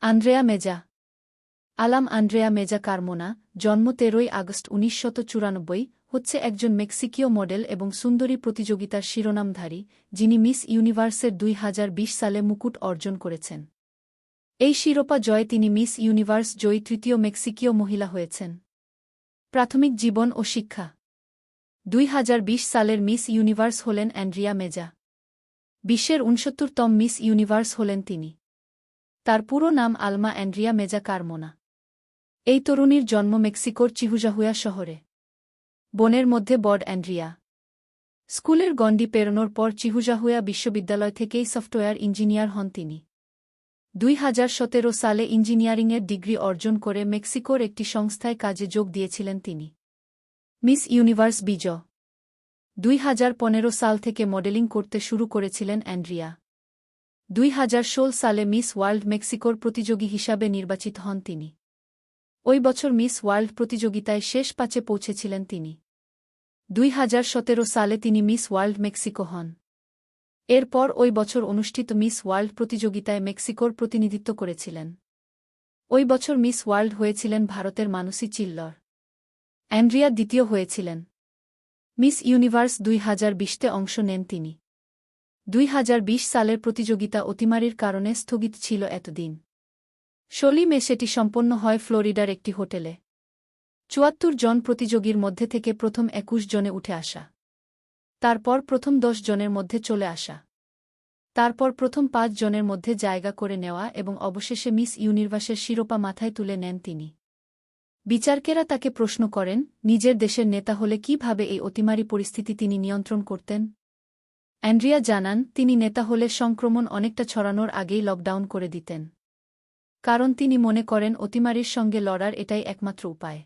Andrea মেজা। আলাম Andrea মেজা কার্মোনা, জন্ম তেরোই আগস্ট উনিশশত চুরানব্বই, হচ্ছে একজন মেক্সিকীয় মডেল এবং সুন্দরী প্রতিযোগিতার শিরোনামধারী, যিনি মিস ইউনিভার্সের দুই হাজার বিশ সালে মুকুট অর্জন করেছেন। এই শিরোপা জয়ে তিনি মিস ইউনিভার্স জয়ী তৃতীয় মেক্সিকীয় মহিলা হয়েছেন। প্রাথমিক জীবন ও শিক্ষা। দুই হাজার বিশ সালের মিস ইউনিভার্স হলেন অ্যান্ড্রিয়া মেজা। বিশ্বের উনসত্তরতম মিস ইউনিভার্স হলেন তিনি। তার পুরো নাম আলমা অ্যান্ড্রিয়া মেজা কারমোনা। এই তরুণীর জন্ম মেক্সিকোর চিহুজাহুয়া শহরে। বনের মধ্যে বড অ্যান্ড্রিয়া। স্কুলের গণ্ডি পেরোনোর পর চিহুজাহুয়া বিশ্ববিদ্যালয় থেকেই সফটওয়্যার ইঞ্জিনিয়ার হন তিনি। দুই হাজার সতেরো সালে ইঞ্জিনিয়ারিংয়ের ডিগ্রি অর্জন করে মেক্সিকোর একটি সংস্থায় কাজে যোগ দিয়েছিলেন তিনি। মিস ইউনিভার্স বিজ দুই হাজার পনেরো সাল থেকে মডেলিং করতে শুরু করেছিলেন অ্যান্ড্রিয়া। দুই হাজার ষোল সালে মিস ওয়ার্ল্ড মেক্সিকোর প্রতিযোগী হিসাবে নির্বাচিত হন তিনি। ওই বছর মিস ওয়ার্ল্ড প্রতিযোগিতায় শেষ পাঁচে পৌঁছেছিলেন তিনি। দুই হাজার সতেরো সালে তিনি মিস ওয়ার্ল্ড মেক্সিকো হন। এরপর ওই বছর অনুষ্ঠিত মিস ওয়ার্ল্ড প্রতিযোগিতায় মেক্সিকোর প্রতিনিধিত্ব করেছিলেন। ওই বছর মিস ওয়ার্ল্ড হয়েছিলেন ভারতের মানসী চিল্লর। অ্যান্ড্রিয়া দ্বিতীয় হয়েছিলেন। মিস ইউনিভার্স দুই হাজার বিশতে অংশ নেন তিনি। দুই হাজার বিশ সালের প্রতিযোগিতা অতিমারির কারণে স্থগিত ছিল এতদিন। ষোলি মে সেটি সম্পন্ন হয় ফ্লোরিডার একটি হোটেলে। চুয়াত্তর জন প্রতিযোগীর মধ্যে থেকে প্রথম একুশ জনে উঠে আসা। তারপর প্রথম দশ জনের মধ্যে চলে আসা। তারপর প্রথম পাঁচ জনের মধ্যে জায়গা করে নেওয়া এবং অবশেষে মিস ইউনিভার্সের শিরোপা মাথায় তুলে নেন তিনি। বিচারকেরা তাকে প্রশ্ন করেন, নিজের দেশের নেতা হলে কীভাবে এই অতিমারি পরিস্থিতি তিনি নিয়ন্ত্রণ করতেন? অ্যান্ড্রিয়া জানান, তিনি নেতা হলে সংক্রমণ অনেকটা ছড়ানোর আগেই লকডাউন করে দিতেন। কারণ তিনি মনে করেন, অতিমারির সঙ্গে লড়ার এটাই একমাত্র উপায়।